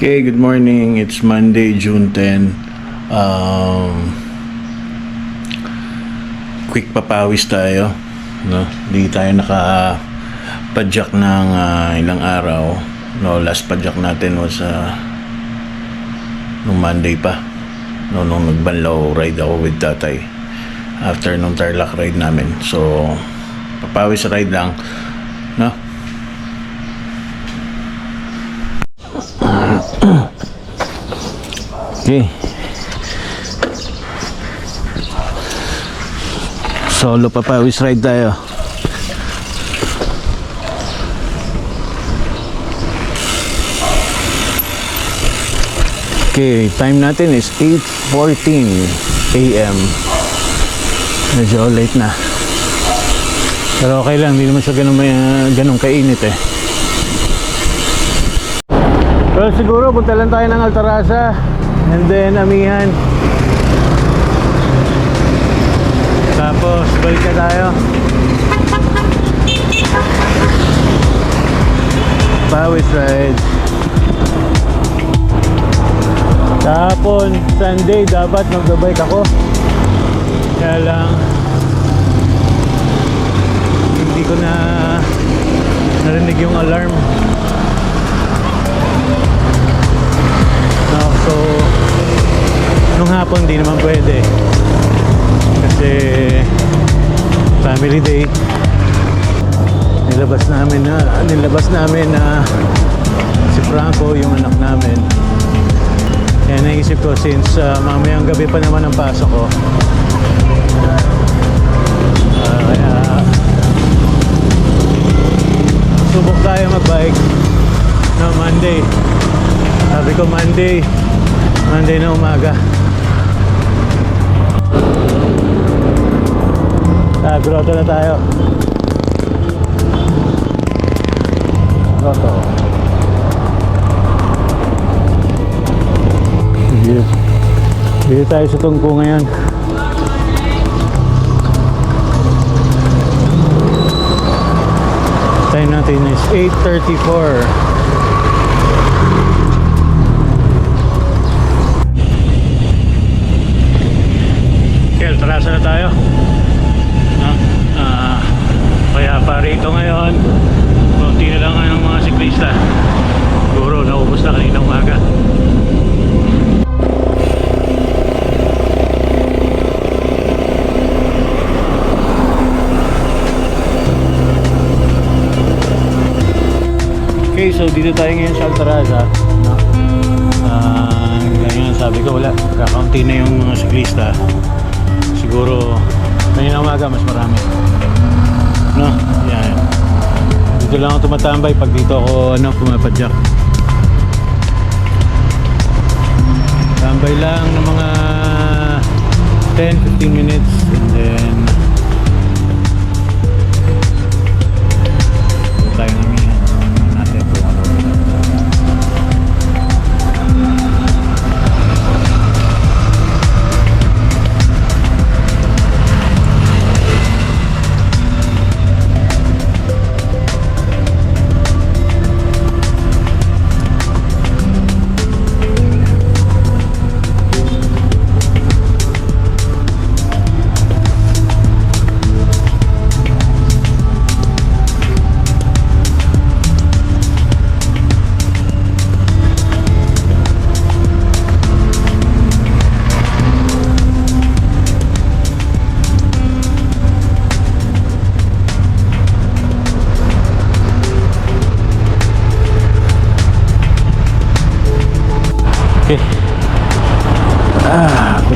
Okay, good morning. It's Monday, June 10. Um, quick papawis tayo. No? Di tayo naka padjak ng ah, ilang araw. No, last padjak natin was uh, nung Monday pa. No, nung nagbanlaw ride ako with tatay. After nung Tarlac ride namin. So, papawis ride lang. No? Okay. Solo papawis ride tayo. Okay, time natin is 8.14 a.m. Medyo late na. Pero okay lang, hindi naman siya ganun, may, ganun kainit eh. Well, siguro punta lang tayo ng Altarasa and then Amihan. Tapos balik na tayo. Pawis ride. Tapon, Sunday, dapat magbabike ako. Kaya lang, family day. Nilabas namin na, nilabas namin na si Franco, yung anak namin. Kaya naisip ko, since uh, mamayang gabi pa naman ang pasok ko, ah, kaya, subok tayo magbike no Monday. Sabi ko Monday, Monday na umaga. Ah, grotto na tayo. Grotto. Dito. Dito tayo sa tungko ngayon. Time natin is 8.34. Okay, tarasa na tayo. No? Ah, kaya pa rito ngayon, konti na lang ang mga siklista. Siguro naubos na kanina umaga. Okay, so dito tayo ngayon sa Altarazа. No? Ah, ngayon sabi ko wala, kakaunti na yung mga siklista. Siguro, ngayon umaga mas marami. No? Yan. Dito lang ako tumatambay pag dito ako ano, pumapadyak. Tambay lang ng mga 10-15 minutes and then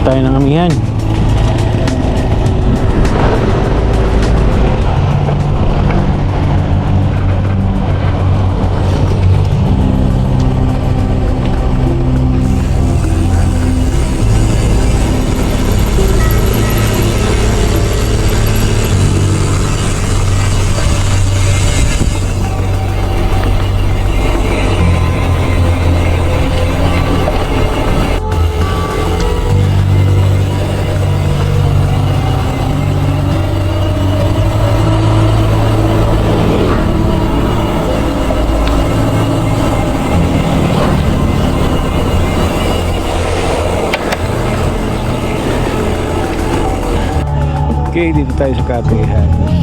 tayo ng amihan. Okay, dito tayo sa Hanos.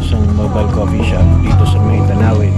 Isang mobile coffee shop dito sa May Tanawin.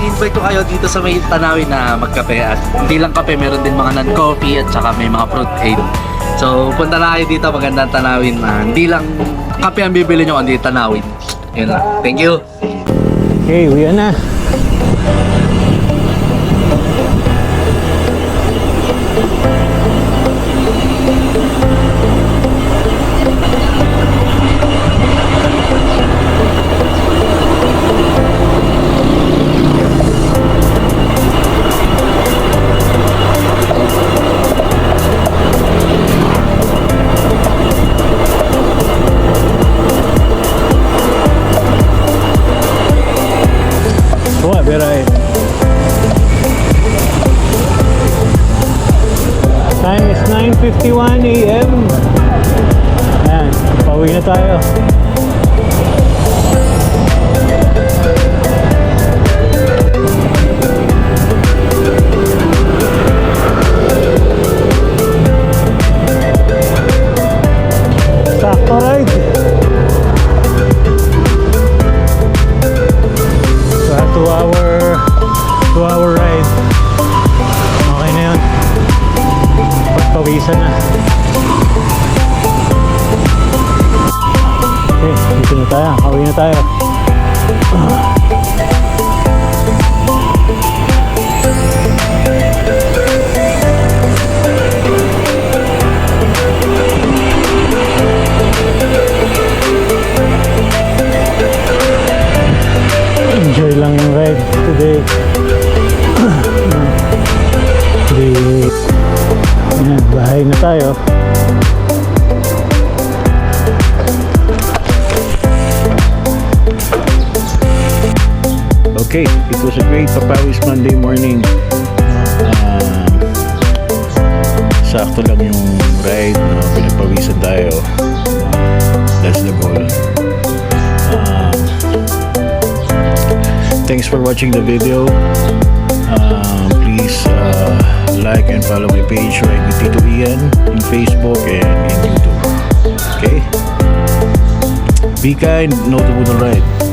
Invite ko kayo dito sa may tanawin na magkape at hindi lang kape, meron din mga non-coffee at saka may mga fruit aid. So, punta na kayo dito, magandang tanawin. Ah, hindi lang kape ang bibili nyo, kundi tanawin. Yun lang. Thank you. Okay, uwi na. 9.51 a.m. Ayan, pauwi na tayo. Na tayo. Enjoy lang yung ride today. Di, bahay na tayo. Okay, it was a great Papawis Monday morning. Um, sakto lang yung ride, no? pinagpawisan tayo. That's the goal. Um, thanks for watching the video. Um, please uh, like and follow my page right with Tito Ian in Facebook and in YouTube. Okay? Be kind, no to ride.